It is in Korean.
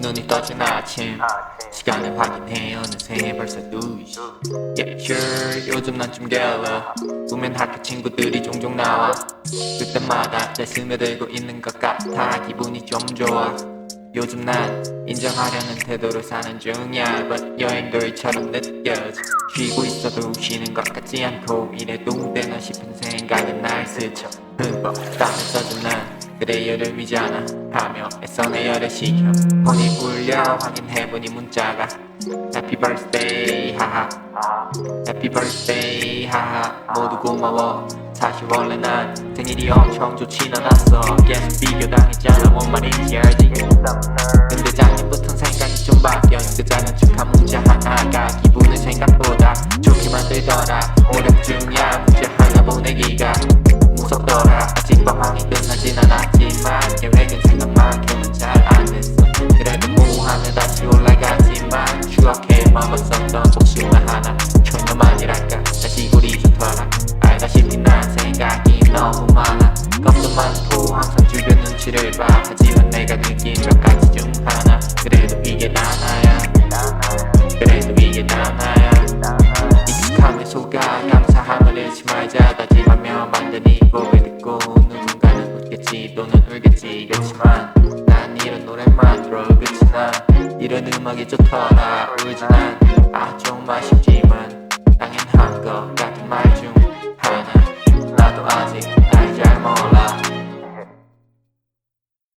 눈이 떠진 아침. 시간을 확인해 어느새. 벌써 2시. Yeah sure. 요즘 난 좀 게을러. 보면 학교 친구들이 종종 나와. 그때마다 내 스며들고 있는 것 같아. 기분이 좀 좋아. 요즘 난 인정하려는 태도로 사는 중이야. But 여행도 이처럼 느껴져. 쉬고 있어도 쉬는 것 같지 않고. 이래도 되나 싶은 생각은 날 스쳐. 흠뻑 그대 여름이잖아 하며 애써 내 열을 식혀 폰이 울려 확인해보니 문자가 Happy birthday 하하. Happy birthday 하하. 모두 고마워. 사실 원래 난 생일이 엄청 좋진 않았어. 계속 비교당했잖아. 뭔 말인지 방황이 끝나진 않았지만 계획은 생각만큼은 잘 안 됐어 그래도 모호하며 다시 올라가지만 추억해 먹었었던 복숭아 하나 천년만이랄까. 다시 우리 좋더라. 알다시피 난 생각이 너무 많아. 겁도 많고 항상 주변 눈치를 봐. 하지만 내가 느낀 몇 가지 중 하나. 그래도 이 또는 울겠지 그렇지만 난 이런 노래만 들어 그치 난 이런 음악이 좋더라 울지 난